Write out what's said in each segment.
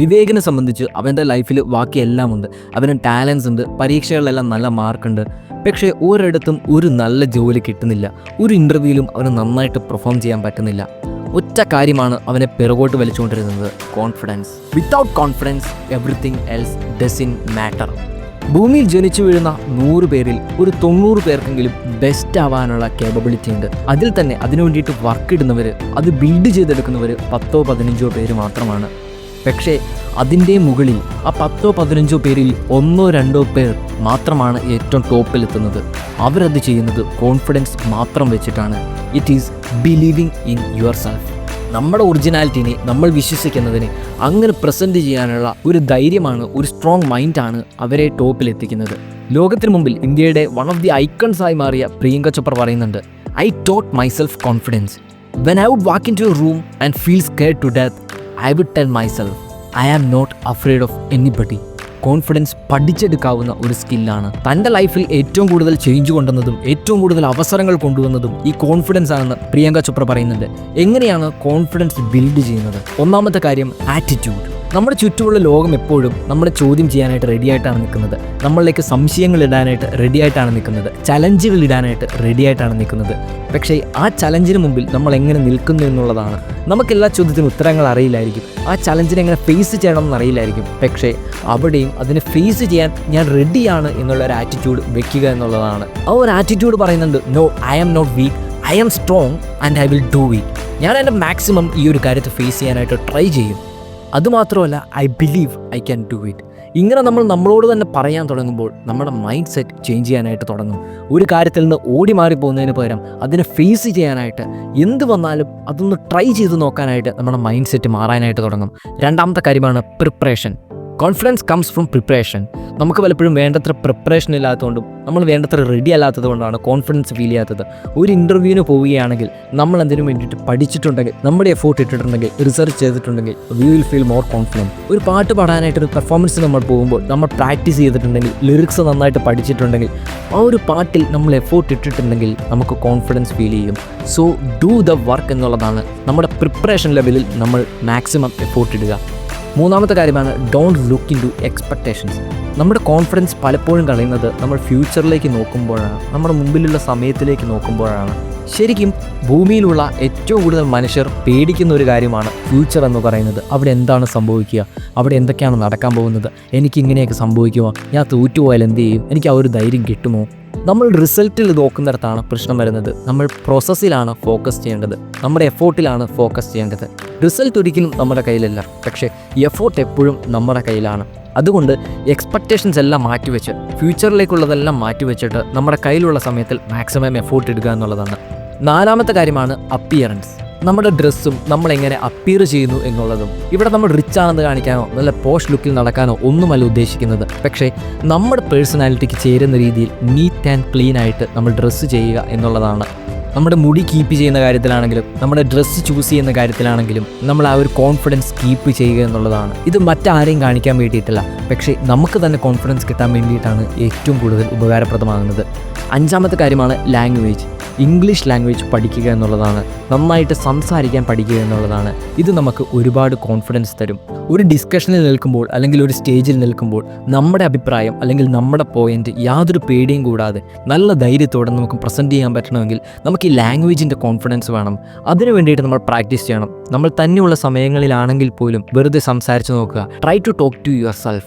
വിവേകിനെ സംബന്ധിച്ച് അവന്റെ ലൈഫിൽ ബാക്കിയെല്ലാം ഉണ്ട്. അവന് ടാലൻസ് ഉണ്ട് പരീക്ഷകളിലെല്ലാം നല്ല മാർക്കുണ്ട് പക്ഷേ ഒരിടത്തും ഒരു നല്ല ജോലി കിട്ടുന്നില്ല. ഒരു ഇന്റർവ്യൂവിലും അവന് നന്നായിട്ട് പെർഫോം ചെയ്യാൻ പറ്റുന്നില്ല. ഒറ്റ കാര്യമാണ് അവനെ പിറകോട്ട് വലിച്ചുകൊണ്ടിരുന്നത് confidence without confidence everything else doesn't matter ഭൂമിയിൽ ജനിച്ചു വീഴുന്ന നൂറ് പേരിൽ ഒരു തൊണ്ണൂറ് പേർക്കെങ്കിലും ബെസ്റ്റ് ആവാനുള്ള കേപ്പബിലിറ്റി ഉണ്ട്. അതിൽ തന്നെ അതിനു വേണ്ടിയിട്ട് വർക്ക് ഇടുന്നവർ അത് ബിൽഡ് ചെയ്തെടുക്കുന്നവർ പത്തോ പതിനഞ്ചോ പേര് മാത്രമാണ്. പക്ഷേ അതിന്റെ മുകളിൽ ആ പത്തോ പതിനഞ്ചോ പേരിൽ ഒന്നോ രണ്ടോ പേർ മാത്രമാണ് ഏറ്റവും ടോപ്പിലെത്തുന്നത്. അവരത് ചെയ്യുന്നത് കോൺഫിഡൻസ് മാത്രം വെച്ചിട്ടാണ്. It is believing in yourself നമ്മുടെ ഒറിജിനാലിറ്റിനെ നമ്മൾ വിശ്വസിക്കുന്നതിന് അങ്ങനെ പ്രസന്റ് ചെയ്യാനുള്ള ഒരു ധൈര്യമാണ് ഒരു സ്ട്രോങ് മൈൻഡാണ് അവരെ ടോപ്പിലെത്തിക്കുന്നത്. ലോകത്തിന് മുമ്പിൽ ഇന്ത്യയുടെ വൺ ഓഫ് ദി ഐക്കൺസ് ആയി മാറിയ പ്രിയങ്ക ചോപ്ര പറയുന്നുണ്ട് I taught myself confidence when I would walk into room and feel scared to death I would tell myself I am not afraid of anybody confidence പഠിച്ചെടുക്കാവുന്ന ഒരു സ്കില്ലാണ് തന്റെ ലൈഫിൽ ഏറ്റവും കൂടുതൽ ചേഞ്ച് കൊണ്ടുവന്നതും ഏറ്റവും കൂടുതൽ അവസരങ്ങൾ കൊണ്ടുവന്നതും ഈ കോൺഫിഡൻസ് ആണെന്ന് പ്രിയങ്ക ചോപ്ര പറയുന്നുണ്ട്. എങ്ങനെയാണ് കോൺഫിഡൻസ് ബിൽഡ് ചെയ്യുന്നത്? ഒന്നാമത്തെ കാര്യം ആറ്റിറ്റ്യൂഡ് നമ്മുടെ ചുറ്റുമുള്ള ലോകം എപ്പോഴും നമ്മളെ ചോദ്യം ചെയ്യാനായിട്ട് റെഡി ആയിട്ടാണ് നിൽക്കുന്നത്. നമ്മളിലേക്ക് സംശയങ്ങൾ ഇടാനായിട്ട് റെഡി ആയിട്ടാണ് നിൽക്കുന്നത്. ചലഞ്ചുകൾ ഇടാനായിട്ട് റെഡി ആയിട്ടാണ് നിൽക്കുന്നത്. പക്ഷേ ആ ചലഞ്ചിന് മുമ്പിൽ നമ്മൾ എങ്ങനെ നിൽക്കുന്നു എന്നുള്ളതാണ്. നമുക്ക് എല്ലാ ചോദ്യത്തിനും ഉത്തരങ്ങൾ അറിയില്ലായിരിക്കും. ആ ചലഞ്ചിനെ എങ്ങനെ ഫേസ് ചെയ്യണം എന്നറിയില്ലായിരിക്കും പക്ഷേ അവിടെയും അതിനെ ഫേസ് ചെയ്യാൻ ഞാൻ റെഡിയാണ് എന്നുള്ള ഒരു ആറ്റിറ്റ്യൂഡ് വെക്കുക എന്നുള്ളതാണ്. ആ ഒരു ആറ്റിറ്റ്യൂഡ് പറയുന്നുണ്ട് no I am not weak I am strong and I will do week ഞാൻ എന്റെ മാക്സിമം ഈ ഒരു കാര്യത്തെ ഫേസ് ചെയ്യാനായിട്ട് ട്രൈ ചെയ്യും. അതുമാത്രമല്ല I believe I can do it ഇങ്ങനെ നമ്മൾ നമ്മളോട് തന്നെ പറയാൻ തുടങ്ങുമ്പോൾ നമ്മുടെ മൈൻഡ് സെറ്റ് ചേഞ്ച് ചെയ്യാനായിട്ട് തുടങ്ങും. ഒരു കാര്യത്തിൽ നിന്ന് ഓടി മാറി പോകുന്നതിന് പകരം അതിനെ ഫേസ് ചെയ്യാനായിട്ട് എന്ത് വന്നാലും അതൊന്ന് ട്രൈ ചെയ്ത് നോക്കാനായിട്ട് നമ്മുടെ മൈൻഡ് സെറ്റ് മാറാനായിട്ട് തുടങ്ങും. രണ്ടാമത്തെ കാര്യമാണ് preparation confidence comes from preparation നമുക്ക് പലപ്പോഴും വേണ്ടത്ര പ്രിപ്പറേഷൻ ഇല്ലാത്തതുകൊണ്ടും നമ്മൾ വേണ്ടത്ര റെഡി അല്ലാത്തത് കൊണ്ടാണ് കോൺഫിഡൻസ് ഫീൽ ചെയ്യാത്തത്. ഒരു ഇന്റർവ്യൂവിന് പോവുകയാണെങ്കിൽ നമ്മൾ എന്തിനു വേണ്ടിയിട്ട് പഠിച്ചിട്ടുണ്ടെങ്കിൽ നമ്മുടെ എഫോർട്ട് ഇട്ടിട്ടുണ്ടെങ്കിൽ റിസർച്ച് ചെയ്തിട്ടുണ്ടെങ്കിൽ we will feel more confident ഒരു പാട്ട് പാടാനായിട്ട് ഒരു പെർഫോമൻസ് നമ്മൾ പോകുമ്പോൾ നമ്മൾ പ്രാക്ടീസ് ചെയ്തിട്ടുണ്ടെങ്കിൽ ലിറിക്സ് നന്നായിട്ട് പഠിച്ചിട്ടുണ്ടെങ്കിൽ ആ ഒരു പാട്ടിൽ നമ്മൾ എഫോർട്ട് ഇട്ടിട്ടുണ്ടെങ്കിൽ നമുക്ക് കോൺഫിഡൻസ് ഫീൽ ചെയ്യും. സോ ഡൂ ദ വർക്ക് എന്നുള്ളതാണ് നമ്മുടെ പ്രിപ്പറേഷൻ ലെവലിൽ നമ്മൾ മാക്സിമം എഫോർട്ട് ഇടുക. മൂന്നാമത്തെ കാര്യമാണ് don't look into expectations നമ്മുടെ കോൺഫിഡൻസ് പലപ്പോഴും കളയുന്നത് നമ്മൾ ഫ്യൂച്ചറിലേക്ക് നോക്കുമ്പോഴാണ് നമ്മുടെ മുമ്പിലുള്ള സമയത്തിലേക്ക് നോക്കുമ്പോഴാണ്. ശരിക്കും ഭൂമിയിലുള്ള ഏറ്റവും കൂടുതൽ മനുഷ്യർ പേടിക്കുന്ന ഒരു കാര്യമാണ് ഫ്യൂച്ചർ എന്ന് പറയുന്നത്. അവിടെ എന്താണ് സംഭവിക്കുക? അവിടെ എന്തൊക്കെയാണ് നടക്കാൻ പോകുന്നത്? എനിക്കിങ്ങനെയൊക്കെ സംഭവിക്കുമോ? ഞാൻ തോറ്റുപോയാൽ എന്ത് ചെയ്യും? എനിക്ക് ആ ഒരു ധൈര്യം കിട്ടുമോ? നമ്മൾ റിസൾട്ടിൽ നോക്കുന്നിടത്താണ് പ്രശ്നം വരുന്നത്. നമ്മൾ പ്രോസസ്സിലാണ് ഫോക്കസ് ചെയ്യേണ്ടത്. നമ്മുടെ എഫോർട്ടിലാണ് ഫോക്കസ് ചെയ്യേണ്ടത്. റിസൾട്ട് ഒരിക്കലും നമ്മുടെ കയ്യിലല്ല. പക്ഷേ എഫോർട്ട് എപ്പോഴും നമ്മുടെ കയ്യിലാണ്. അതുകൊണ്ട് എക്സ്പെക്റ്റേഷൻസ് എല്ലാം മാറ്റിവെച്ച് ഫ്യൂച്ചറിലേക്കുള്ളതെല്ലാം മാറ്റിവെച്ചിട്ട് നമ്മുടെ കയ്യിലുള്ള സമയത്തിൽ മാക്സിമം എഫോർട്ട് ഇടുക എന്നുള്ളതാണ്. നാലാമത്തെ കാര്യമാണ് അപ്പിയറൻസ് നമ്മുടെ ഡ്രസ്സും നമ്മൾ എങ്ങനെ അപ്പീർ ചെയ്യുന്നു എന്നുള്ളതും. ഇവിടെ നമ്മൾ റിച്ച് ആണെന്ന് കാണിക്കാനോ നല്ല പോഷ് ലുക്കിൽ നടക്കാനോ ഒന്നുമല്ല ഉദ്ദേശിക്കുന്നത്. പക്ഷേ നമ്മുടെ പേഴ്സണാലിറ്റിക്ക് ചേരുന്ന രീതിയിൽ നീറ്റ് ആൻഡ് ക്ലീൻ ആയിട്ട് നമ്മൾ ഡ്രസ്സ് ചെയ്യുക എന്നുള്ളതാണ്. നമ്മുടെ മുടി കീപ്പ് ചെയ്യുന്ന കാര്യത്തിലാണെങ്കിലും നമ്മുടെ ഡ്രസ്സ് ചൂസ് ചെയ്യുന്ന കാര്യത്തിലാണെങ്കിലും നമ്മൾ ആ ഒരു കോൺഫിഡൻസ് കീപ്പ് ചെയ്യുക എന്നുള്ളതാണ്. ഇത് മറ്റാരെയും കാണിക്കാൻ വേണ്ടിയിട്ടല്ല. പക്ഷേ നമുക്ക് തന്നെ കോൺഫിഡൻസ് കിട്ടാൻ വേണ്ടിയിട്ടാണ് ഏറ്റവും കൂടുതൽ ഉപകാരപ്രദമാകുന്നത്. അഞ്ചാമത്തെ കാര്യമാണ് ലാംഗ്വേജ് ഇംഗ്ലീഷ് ലാംഗ്വേജ് പഠിക്കുക എന്നുള്ളതാണ് നന്നായിട്ട് സംസാരിക്കാൻ പഠിക്കുക എന്നുള്ളതാണ്. ഇത് നമുക്ക് ഒരുപാട് കോൺഫിഡൻസ് തരും. ഒരു ഡിസ്കഷനിൽ നിൽക്കുമ്പോൾ അല്ലെങ്കിൽ ഒരു സ്റ്റേജിൽ നിൽക്കുമ്പോൾ നമ്മുടെ അഭിപ്രായം അല്ലെങ്കിൽ നമ്മുടെ പോയിന്റ് യാതൊരു പേടിയും കൂടാതെ നല്ല ധൈര്യത്തോടെ നമുക്ക് പ്രസന്റ് ചെയ്യാൻ പറ്റണമെങ്കിൽ നമുക്ക് ഈ ലാംഗ്വേജിന്റെ കോൺഫിഡൻസ് വേണം. അതിനു വേണ്ടിയിട്ട് നമ്മൾ പ്രാക്ടീസ് ചെയ്യണം. നമ്മൾ തന്നെയുള്ള സമയങ്ങളിലാണെങ്കിൽ പോലും വെറുതെ സംസാരിച്ച് നോക്കുക. Try to talk to yourself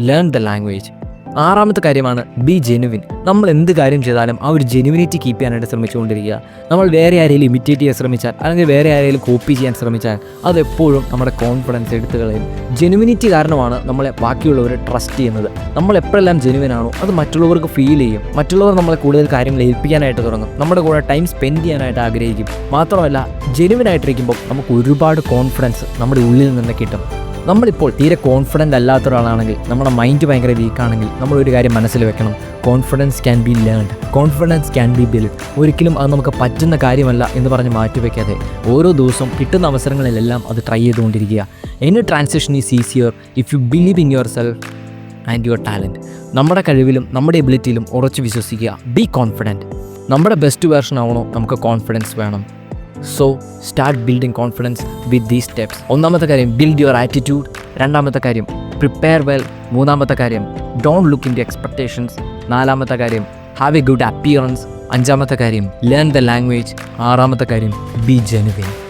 learn the language ആറാമത്തെ കാര്യമാണ് ബി ജെനുവിൻ നമ്മൾ എന്ത് കാര്യം ചെയ്താലും ആ ഒരു ജെനുവിനിറ്റി കീപ്പ് ചെയ്യാനായിട്ട് ശ്രമിച്ചുകൊണ്ടിരിക്കുക. നമ്മൾ വേറെ ആരെങ്കിലും ഇമിറ്റേറ്റ് ചെയ്യാൻ ശ്രമിച്ചാൽ അല്ലെങ്കിൽ വേറെ ആരെങ്കിലും കോപ്പി ചെയ്യാൻ ശ്രമിച്ചാൽ അതെപ്പോഴും നമ്മുടെ കോൺഫിഡൻസ് എടുത്തു കളയും. ജെനുവിനിറ്റി കാരണമാണ് നമ്മളെ ബാക്കിയുള്ളവർ ട്രസ്റ്റ് ചെയ്യുന്നത്. നമ്മൾ എപ്പോഴെല്ലാം ജെനുവിൻ ആണോ അത് മറ്റുള്ളവർക്ക് ഫീൽ ചെയ്യും. മറ്റുള്ളവർ നമ്മളെ കൂടുതൽ കാര്യങ്ങൾ ഏൽപ്പിക്കാനായിട്ട് തുടങ്ങും. നമ്മുടെ കൂടെ ടൈം സ്പെൻഡ് ചെയ്യാനായിട്ട് ആഗ്രഹിക്കും. മാത്രമല്ല ജെനുവിൻ ആയിട്ടിരിക്കുമ്പോൾ നമുക്ക് ഒരുപാട് കോൺഫിഡൻസ് നമ്മുടെ ഉള്ളിൽ നിന്ന് കിട്ടും. നമ്മളിപ്പോൾ തീരെ കോൺഫിഡന്റ് അല്ലാത്ത ഒരാളാണെങ്കിൽ നമ്മുടെ മൈൻഡ് ഭയങ്കര വീക്കാണെങ്കിൽ നമ്മൾ ഒരു കാര്യം മനസ്സിൽ വെക്കണം. Confidence can be learned confidence can be build ഒരിക്കലും അത് നമുക്ക് പറ്റുന്ന കാര്യമല്ല എന്ന് പറഞ്ഞ് മാറ്റിവെക്കാതെ ഓരോ ദിവസവും കിട്ടുന്ന അവസരങ്ങളിലെല്ലാം അത് ട്രൈ ചെയ്തുകൊണ്ടിരിക്കുക. Any transaction is easier if you believe in yourself and your talent നമ്മുടെ കഴിവിലും നമ്മുടെ എബിലിറ്റിയിലും ഉറച്ചു വിശ്വസിക്കുക. ബി കോൺഫിഡന്റ് നമ്മുടെ ബെസ്റ്റ് വേർഷൻ ആവണോ? നമുക്ക് കോൺഫിഡൻസ് വേണം. So start building confidence with these steps ഒന്നാമത്തെ കാര്യം ബിൽഡ് യുവർ ആറ്റിറ്റ്യൂഡ് രണ്ടാമത്തെ കാര്യം പ്രിപ്പയർ വെൽ മൂന്നാമത്തെ കാര്യം don't look in the expectations നാലാമത്തെ കാര്യം ഹാവ് എ ഗുഡ് അപ്പിയറൻസ് അഞ്ചാമത്തെ കാര്യം ലേൺ ദ ലാംഗ്വേജ് ആറാമത്തെ കാര്യം ബി ജെനുവിൻ